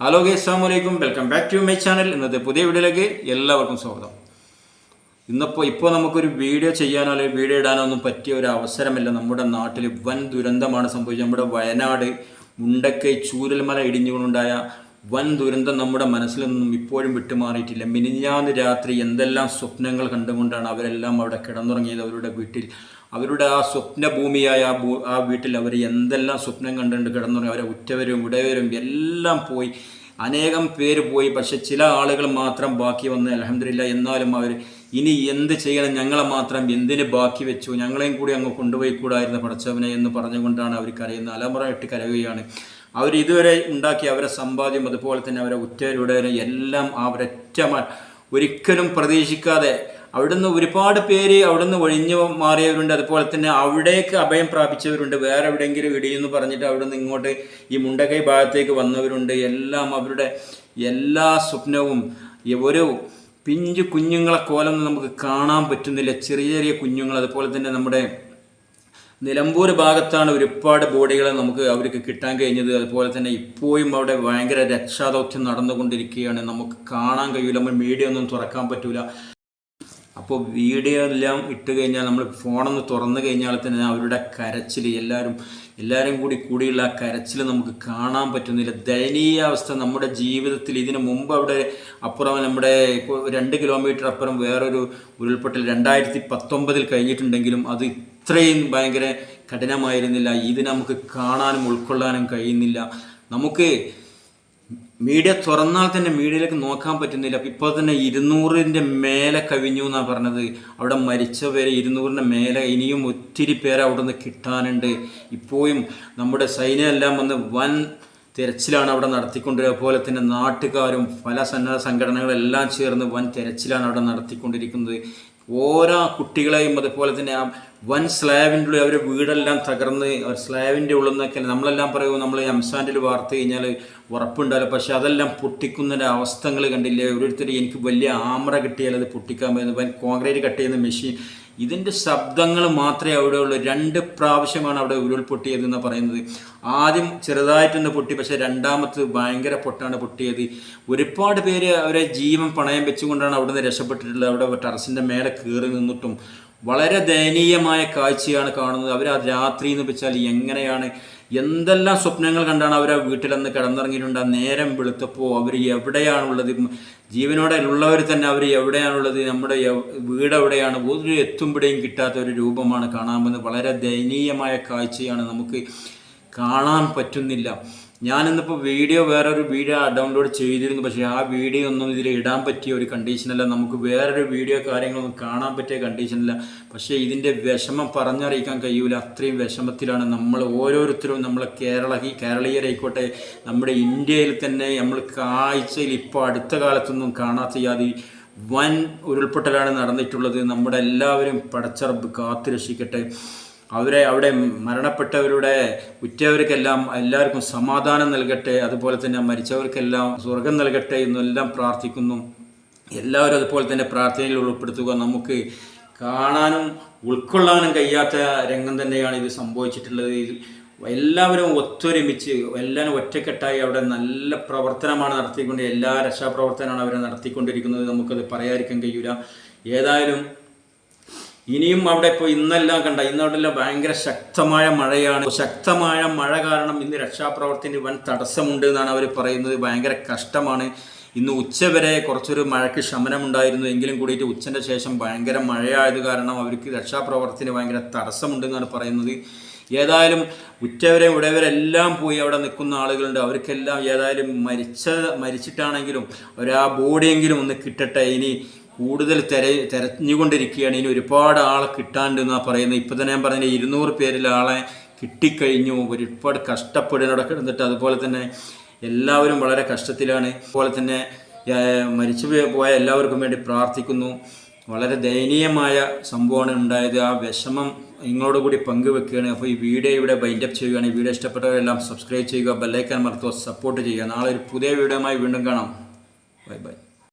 Hello ഗേ അസ്സാമലൈക്കും welcome back to my channel ഇന്നത്തെ പുതിയ വീഡിയോയിലേക്ക് എല്ലാവർക്കും സ്വാഗതം. ഇന്നിപ്പോൾ ഇപ്പോൾ നമുക്കൊരു വീഡിയോ ചെയ്യാനോ അല്ലെങ്കിൽ വീഡിയോ ഇടാനോ ഒന്നും പറ്റിയ ഒരു അവസരമല്ല. നമ്മുടെ നാട്ടിൽ വൻ ദുരന്തമാണ് സംഭവിച്ചത്. നമ്മുടെ വയനാട് മുണ്ടക്കൈ ചൂരൽമല ഇടിഞ്ഞുകൊണ്ടുണ്ടായ വൻ ദുരന്തം നമ്മുടെ മനസ്സിൽ നിന്നും ഇപ്പോഴും വിട്ടുമാറിയിട്ടില്ല. മിനിഞ്ഞാന്ന് രാത്രി എന്തെല്ലാം സ്വപ്നങ്ങൾ കണ്ടുകൊണ്ടാണ് അവരെല്ലാം അവിടെ കിടന്നുറങ്ങിയത് അവരുടെ വീട്ടിൽ. അവരുടെ ആ സ്വപ്നഭൂമിയായ ആ ഭൂ ആ വീട്ടിൽ അവർ എന്തെല്ലാം സ്വപ്നം കണ്ടുകൊണ്ട് കിടന്നുറങ്ങി. അവരെ ഉറ്റവരും ഉടയവരും എല്ലാം പോയി. അനേകം പേര് പോയി. പക്ഷെ ചില ആളുകൾ മാത്രം ബാക്കി വന്ന് അലഹമില്ല എന്നാലും അവർ ഇനി എന്ത് ചെയ്യണം? ഞങ്ങളെ മാത്രം എന്തിന് ബാക്കി വെച്ചു? ഞങ്ങളെയും കൂടി അങ്ങ് കൊണ്ടുപോയി കൂടായിരുന്നു പടച്ചവനെ എന്ന് പറഞ്ഞുകൊണ്ടാണ് അവർ കരയുന്നത്. അലമുറയിട്ട് കരയുകയാണ്. അവർ ഇതുവരെ ഉണ്ടാക്കിയ അവരെ സമ്പാദ്യം അതുപോലെ തന്നെ അവരെ ഉറ്റവരുടെ എല്ലാം അവരൊറ്റ ഒരിക്കലും പ്രതീക്ഷിക്കാതെ അവിടുന്ന് ഒരുപാട് പേര് അവിടുന്ന് ഒഴിഞ്ഞു മാറിയവരുണ്ട്. അതുപോലെ തന്നെ അവിടേക്ക് അഭയം പ്രാപിച്ചവരുണ്ട്. വേറെ എവിടെയെങ്കിലും ഇടിയെന്ന് പറഞ്ഞിട്ട് അവിടുന്ന് ഇങ്ങോട്ട് ഈ മുണ്ടകൈ ഭാഗത്തേക്ക് വന്നവരുണ്ട്. എല്ലാം അവരുടെ എല്ലാ സ്വപ്നവും ഒരു പിഞ്ചു കുഞ്ഞുങ്ങളെ കോലം നമുക്ക് കാണാൻ പറ്റുന്നില്ല. ചെറിയ ചെറിയ കുഞ്ഞുങ്ങൾ അതുപോലെ തന്നെ നമ്മുടെ നിലമ്പൂർ ഭാഗത്താണ് ഒരുപാട് ബോഡികൾ നമുക്ക് അവർക്ക് കിട്ടാൻ കഴിഞ്ഞത്. അതുപോലെ തന്നെ ഇപ്പോഴും അവിടെ ഭയങ്കര രക്ഷാദൗത്യം നടന്നുകൊണ്ടിരിക്കുകയാണ്. നമുക്ക് കാണാൻ കഴിയില്ല നമ്മൾ മീഡിയ ഒന്നും തുറക്കാൻ പറ്റൂല. അപ്പോൾ വീഡിയോ എല്ലാം ഇട്ട് കഴിഞ്ഞാൽ നമ്മൾ ഫോണൊന്ന് തുറന്നു കഴിഞ്ഞാൽ തന്നെ അവരുടെ കരച്ചിൽ എല്ലാവരും എല്ലാവരും കൂടി കൂടിയുള്ള ആ കരച്ചിൽ നമുക്ക് കാണാൻ പറ്റുന്നില്ല. ദയനീയ അവസ്ഥ നമ്മുടെ ജീവിതത്തിൽ. ഇതിനു മുമ്പ് അവിടെ അപ്പുറം നമ്മുടെ രണ്ട് കിലോമീറ്റർ അപ്പുറം വേറൊരു ഉരുൾപൊട്ടൽ രണ്ടായിരത്തി പത്തൊമ്പതിൽ കഴിഞ്ഞിട്ടുണ്ടെങ്കിലും അത് ഇത്രയും ഭയങ്കര കഠിനമായിരുന്നില്ല. ഇത് നമുക്ക് കാണാനും ഉൾക്കൊള്ളാനും കഴിയുന്നില്ല. നമുക്ക് മീഡിയ തുറന്നാൽ തന്നെ മീഡിയയിലേക്ക് നോക്കാൻ പറ്റുന്നില്ല. ഇപ്പോൾ തന്നെ ഇരുന്നൂറിന്റെ മേലെ കവിഞ്ഞു എന്നാണ് പറഞ്ഞത്. അവിടെ മരിച്ചവരെ ഇരുന്നൂറിന്റെ മേലെ ഇനിയും ഒത്തിരി പേരെ അവിടെ നിന്ന് കിട്ടാനുണ്ട്. ഇപ്പോഴും നമ്മുടെ സൈന്യമെല്ലാം വന്ന് വൻ തിരച്ചിലാണ് അവിടെ നടത്തിക്കൊണ്ടിരിക്കുക അതുപോലെ തന്നെ നാട്ടുകാരും പല സന്നദ്ധ സംഘടനകളെല്ലാം ചേർന്ന് വൻ തിരച്ചിലാണ് അവിടെ നടത്തിക്കൊണ്ടിരിക്കുന്നത്. ഓരോ കുട്ടികളെയും അതുപോലെ തന്നെ ആ വൻ സ്ലാബിന്റെ ഉള്ളിൽ അവരുടെ വീടെല്ലാം തകർന്ന് സ്ലാബിന്റെ ഉള്ളിൽ നിന്നൊക്കെ നമ്മളെല്ലാം പറയുമോ നമ്മൾ എംസാൻഡിൽ വാർത്ത കഴിഞ്ഞാൽ ഉറപ്പുണ്ടല്ലോ പക്ഷേ അതെല്ലാം പൊട്ടിക്കുന്നതിന്റെ അവസ്ഥകൾ കണ്ടില്ലേ? ഓരോരുത്തർ എനിക്ക് വലിയ ആമറ കിട്ടിയാൽ അത് പൊട്ടിക്കാൻ പറ്റുന്നത് വൻ കോൺക്രീറ്റ് കട്ട് ചെയ്യുന്ന മെഷീൻ ഇതിന്റെ ശബ്ദങ്ങൾ മാത്രമേ അവിടെ ഉള്ളൂ രണ്ട് പ്രാവശ്യമാണ് അവിടെ ഉരുൾപൊട്ടിയതെന്ന് പറയുന്നത്. ആദ്യം ചെറുതായിട്ടൊന്ന് പൊട്ടി പക്ഷേ രണ്ടാമത്തത് ഭയങ്കര പൊട്ടാണ് പൊട്ടിയത്. ഒരുപാട് പേര് അവരെ ജീവൻ പണയം വെച്ചുകൊണ്ടാണ് അവിടുന്ന് രക്ഷപ്പെട്ടിട്ടുള്ളത്. അവിടെ ടെറസിന്റെ മേലെ കയറി നിന്നിട്ടും വളരെ ദയനീയമായ കാഴ്ചയാണ് കാണുന്നത്. അവർ ആ രാത്രി എന്ന് വെച്ചാൽ എങ്ങനെയാണ് എന്തെല്ലാം സ്വപ്നങ്ങൾ കണ്ടാണ് അവർ ആ വീട്ടിലന്ന് കിടന്നിറങ്ങിയിട്ടുണ്ട്? നേരം വെളുത്തപ്പോൾ അവർ എവിടെയാണുള്ളത്? ജീവനോടെ ഉള്ളവർ തന്നെ അവർ എവിടെയാണുള്ളത്? നമ്മുടെ വീട് എവിടെയാണ്? ഒരു എത്തുമ്പോഴേയും കിട്ടാത്ത ഒരു രൂപമാണ് കാണാൻ പോകുന്നത് വളരെ ദയനീയമായ കാഴ്ചയാണ് നമുക്ക് കാണാൻ പറ്റുന്നില്ല. ഞാനിന്നിപ്പോൾ വീഡിയോ വേറൊരു വീഡിയോ ഡൗൺലോഡ് ചെയ്തിരുന്നു. പക്ഷേ ആ വീഡിയോ ഒന്നും ഇതിൽ ഇടാൻ പറ്റിയ ഒരു കണ്ടീഷനല്ല നമുക്ക് വേറൊരു വീഡിയോ കാര്യങ്ങളൊന്നും കാണാൻ പറ്റിയ കണ്ടീഷനല്ല പക്ഷേ ഇതിന്റെ വിഷമം പറഞ്ഞറിയിക്കാൻ കഴിയൂല. അത്രയും വിഷമത്തിലാണ് നമ്മൾ ഓരോരുത്തരും നമ്മളെ കേരള കേരളീയരായിക്കോട്ടെ നമ്മുടെ ഇന്ത്യയിൽ തന്നെ നമ്മൾ കാഴ്ചയിൽ ഇപ്പോൾ അടുത്ത കാലത്തൊന്നും കാണാത്ത യാതി വൻ ഉരുൾപൊട്ടലാണ് നടന്നിട്ടുള്ളത്. നമ്മുടെ എല്ലാവരും പടച്ചറബ് കാത്തു രക്ഷിക്കട്ടെ അവരെ അവിടെ മരണപ്പെട്ടവരുടെ ഉറ്റവർക്കെല്ലാം എല്ലാവർക്കും സമാധാനം നൽകട്ടെ അതുപോലെ തന്നെ മരിച്ചവർക്കെല്ലാം സ്വർഗം നൽകട്ടെ എന്നെല്ലാം പ്രാർത്ഥിക്കുന്നു. എല്ലാവരും അതുപോലെ തന്നെ പ്രാർത്ഥനയിൽ ഉൾപ്പെടുത്തുക. നമുക്ക് കാണാനും ഉൾക്കൊള്ളാനും കഴിയാത്ത രംഗം തന്നെയാണ് ഇത് സംഭവിച്ചിട്ടുള്ളത്. എല്ലാവരും ഒത്തൊരുമിച്ച് എല്ലാവരും ഒറ്റക്കെട്ടായി അവിടെ നല്ല പ്രവർത്തനമാണ് നടത്തിക്കൊണ്ട് എല്ലാ രക്ഷാപ്രവർത്തനമാണ് അവരെ നടത്തിക്കൊണ്ടിരിക്കുന്നത്. നമുക്കത് പറയാതിരിക്കാൻ കഴിയൂല. ഏതായാലും ഇനിയും അവിടെ ഇപ്പോൾ ഇന്നെല്ലാം കണ്ട ഇന്നവിടെ ഭയങ്കര ശക്തമായ മഴയാണ്. ശക്തമായ മഴ കാരണം ഇന്ന് രക്ഷാപ്രവർത്തനത്തിന് വൻ തടസ്സമുണ്ട് എന്നാണ് അവർ പറയുന്നത്. ഭയങ്കര കഷ്ടമാണ്. ഇന്ന് ഉച്ചവരെ കുറച്ചൊരു മഴയ്ക്ക് ശമനമുണ്ടായിരുന്നു. എങ്കിലും കൂടിയിട്ട് ഉച്ചന്റെ ശേഷം ഭയങ്കര മഴയായത് കാരണം അവർക്ക് രക്ഷാപ്രവർത്തനത്തിന് ഭയങ്കര തടസ്സമുണ്ടെന്നാണ് പറയുന്നത്. ഏതായാലും ഉറ്റവരെ ഉടയവരെല്ലാം പോയി അവിടെ നിൽക്കുന്ന ആളുകളുണ്ട്. അവർക്കെല്ലാം ഏതായാലും മരിച്ച മരിച്ചിട്ടാണെങ്കിലും ഒരു ആ ബോഡിയെങ്കിലും ഒന്ന് കിട്ടട്ടെ. ഇനി കൂടുതൽ തെര തെരഞ്ഞുകൊണ്ടിരിക്കുകയാണ്. ഇനി ഒരുപാട് ആളെ കിട്ടാണ്ട് എന്നാണ് പറയുന്നത്. ഇപ്പം തന്നെ ഞാൻ പറഞ്ഞ ഇരുന്നൂറ് പേരിൽ ആളെ കിട്ടിക്കഴിഞ്ഞു. ഒരുപാട് കഷ്ടപ്പെടുന്ന അവിടെ കിടന്നിട്ട് അതുപോലെ തന്നെ എല്ലാവരും വളരെ കഷ്ടത്തിലാണ്. അതുപോലെ തന്നെ മരിച്ചു പോയ- എല്ലാവർക്കും വേണ്ടി പ്രാർത്ഥിക്കുന്നു. വളരെ ദയനീയമായ സംഭവമാണ് ഉണ്ടായത്. ആ വിഷമം നിങ്ങളോട് കൂടി പങ്കുവെക്കുകയാണ്. അപ്പോൾ ഈ വീഡിയോ ഇവിടെ ബൈൻഡപ്പ് ചെയ്യുകയാണ്. ഈ വീഡിയോ ഇഷ്ടപ്പെട്ടവരെല്ലാം സബ്സ്ക്രൈബ് ചെയ്യുക ബെല്ലൈക്കാൻ മറത്തുക സപ്പോർട്ട് ചെയ്യുക. നാളെ ഒരു പുതിയ വീഡിയോയുമായി വീണ്ടും കാണാം. Bye bye